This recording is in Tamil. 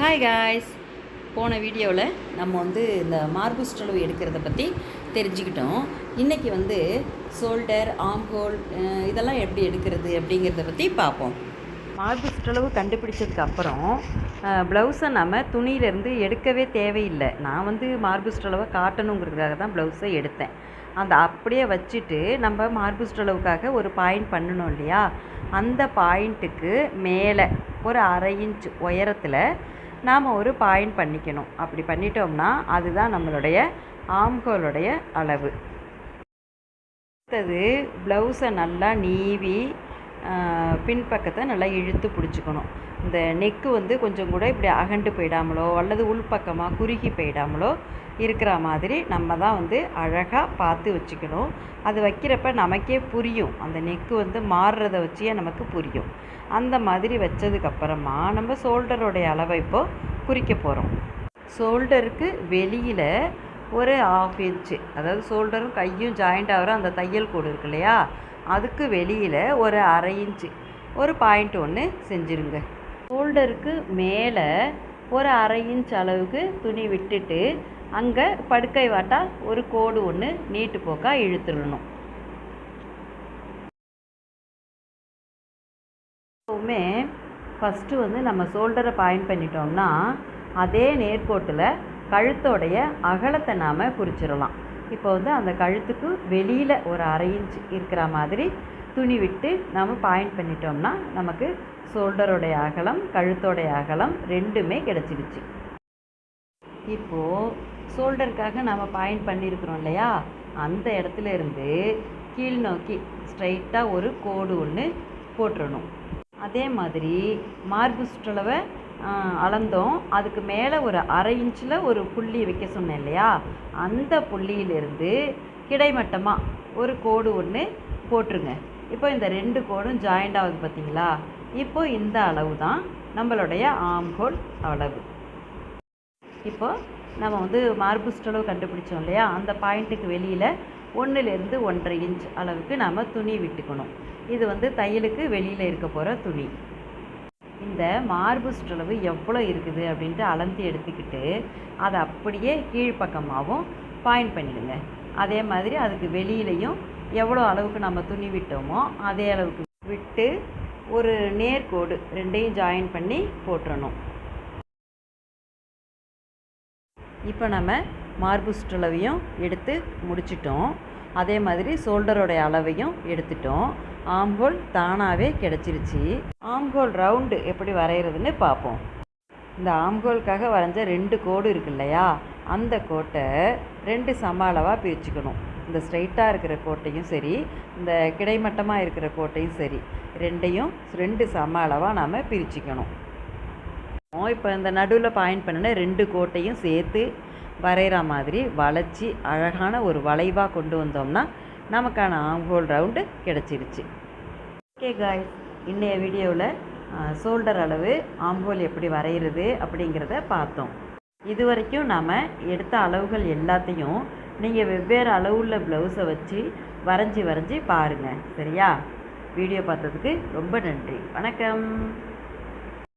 ஹாய் காய்ஸ் போன வீடியோவில் நம்ம வந்து இந்த மார்பு ஸ்டலவு எடுக்கிறத பற்றி தெரிஞ்சுக்கிட்டோம். இன்றைக்கி வந்து ஷோல்டர் ஆம்ஹோல் இதெல்லாம் எப்படி எடுக்கிறது அப்படிங்கிறத பற்றி பார்ப்போம். மார்பு ஸ்டலவு கண்டுபிடிச்சதுக்கு அப்புறம் ப்ளவுஸை நம்ம துணியிலேருந்து எடுக்கவே தேவையில்லை. நான் வந்து மார்பு ஸ்டலவை காட்டணுங்கிறதுக்காக தான் ப்ளவுஸை எடுத்தேன். அந்த அப்படியே வச்சுட்டு நம்ம மார்பு ஸ்டலவுக்காக ஒரு பாயிண்ட் பண்ணணும் இல்லையா? அந்த பாயிண்ட்டுக்கு மேலே ஒரு அரை இன்ச் உயரத்தில் நாம் ஒரு பாயிண்ட் பண்ணிக்கணும். அப்படி பண்ணிட்டோம்னா அதுதான் நம்மளுடைய ஆம்கோலுடைய அளவு. அடுத்தது ப்ளவுஸை நல்லா நீவி பின்பக்கத்தை நல்லா இழுத்து பிடிச்சிக்கணும். இந்த நெக்கு வந்து கொஞ்சம் கூட இப்படி அகண்டு போயிடாமலோ அல்லது உள்பக்கமாக குறுகி போயிடாமலோ இருக்கிற மாதிரி நம்ம தான் வந்து அழகாக பார்த்து வச்சுக்கணும். அது வைக்கிறப்ப நமக்கே புரியும். அந்த நெக்கு வந்து மாறுறத வச்சே நமக்கு புரியும். அந்த மாதிரி வச்சதுக்கப்புறமா நம்ம ஷோல்டருடைய அளவை இப்போ குறிக்க போகிறோம் ஷோல்டருக்கு வெளியில் ஒரு ஆஃப் இன்ச்சு அதாவது ஷோல்டரும் கையும் ஜாயிண்ட் ஆகிற அந்த தையல் கூடு இருக்கு இல்லையா? அதுக்கு வெளியில் ஒரு அரை இன்ச்சு ஒரு பாயிண்ட் ஒன்று செஞ்சுருங்க. ஷோல்டருக்கு மேலே ஒரு அரை இன்ச் அளவுக்கு துணி விட்டுட்டு அங்கே படுக்கை வாட்டா ஒரு கோடு ஒன்று நீட்டு போக்காக இழுத்துடணும். எப்போவுமே ஃபஸ்ட்டு வந்து நம்ம ஷோல்டரை பாயிண்ட் பண்ணிட்டோம்னா அதே நேர்கோட்டில் கழுத்தோடைய அகலத்தை நாம் குறிச்சிடலாம். இப்போ வந்து அந்த கழுத்துக்கு வெளியில் ஒரு அரை இன்ச் இருக்கிற மாதிரி துணி விட்டு நம்ம பாயிண்ட் பண்ணிட்டோம்னா நமக்கு ஷோல்டரோடைய அகலம் கழுத்தோடைய அகலம் ரெண்டுமே கிடச்சிடுச்சு. இப்போது ஷோல்டருக்காக நம்ம பாயிண்ட் பண்ணியிருக்கிறோம் இல்லையா? அந்த இடத்துல இருந்து கீழ் நோக்கி ஸ்ட்ரைட்டாக ஒரு கோடு ஒன்று போட்டுடணும் அதே மாதிரி மார்பு சுற்றளவை அளந்தோம். அதுக்கு மேலே ஒரு அரை இன்ச்சில் ஒரு புள்ளி வைக்க சொன்னேன் இல்லையா? அந்த புள்ளியிலிருந்து கிடைமட்டமாக ஒரு கோடு ஒன்று போட்டுருங்க. இப்போ இந்த ரெண்டு கோடும் ஜாயிண்ட் ஆகுது பார்த்தீங்களா இப்போ இந்த அளவு தான் நம்மளுடைய ஆம்கோல் அளவு. இப்போ நம்ம வந்து மார்பு சுற்றளவு கண்டுபிடிச்சோம் இல்லையா? அந்த பாயிண்ட்டுக்கு வெளியில் ஒன்றுலேருந்து ஒன்றரை இன்ச் அளவுக்கு நம்ம துணி விட்டுக்கணும். இது வந்து தையலுக்கு வெளியில் இருக்க போகிற துணி. இந்த மார்பு சுற்றளவு எவ்வளோ இருக்குது அப்படின்ட்டு அளந்து எடுத்துக்கிட்டு அதை அப்படியே கீழ்ப்பக்கமாகவும் பாயிண்ட் பண்ணிடுங்க. அதே மாதிரி அதுக்கு வெளியிலையும் எவ்வளோ அளவுக்கு நம்ம துணி விட்டோமோ அதே அளவுக்கு விட்டு ஒரு நேர்கோடு ரெண்டையும் ஜாயின் பண்ணி போட்டுறணும். இப்போ நம்ம மார்பு சுற்றளவையும் எடுத்து முடிச்சிட்டோம். அதே மாதிரி ஷோல்டரோடைய அளவையும் எடுத்துட்டோம். ஆம்கோல் தானாகவே கிடச்சிருச்சு. ஆம்கோல் ரவுண்டு எப்படி வரைகிறதுன்னு பார்ப்போம். இந்த ஆம்கோலுக்காக வரைஞ்ச ரெண்டு கோடு இருக்கு இல்லையா? அந்த கோட்டை ரெண்டு சம அளவாக பிரிச்சுக்கணும். இந்த ஸ்ட்ரைட்டாக இருக்கிற கோட்டையும் சரி இந்த கிடைமட்டமாக இருக்கிற கோட்டையும் சரி ரெண்டையும் ரெண்டு சம அளவாக நாம் பிரிச்சுக்கணும். இப்போ இந்த நடுவில் பாயிண்ட் பண்ணின ரெண்டு கோட்டையும் சேர்த்து வரைகிற மாதிரி வளைச்சி அழகான ஒரு வளைவாக கொண்டு வந்தோம்னா நமக்கான ஆம்ஹோல் ரவுண்டு கிடச்சிருச்சு. ஓகே காய்ஸ் இன்றைய வீடியோவில் ஷோல்டர் அளவு ஆம்ஹோல் எப்படி வரைகிறது அப்படிங்கிறத பார்த்தோம். இது வரைக்கும் நாம் எடுத்த அளவுகள் எல்லாத்தையும் நீங்கள் வெவ்வேறு அளவுள்ள ப்ளவுஸை வச்சு வரைஞ்சி வரைஞ்சி பாருங்கள் சரியா? வீடியோ பார்த்ததுக்கு ரொம்ப நன்றி. வணக்கம்.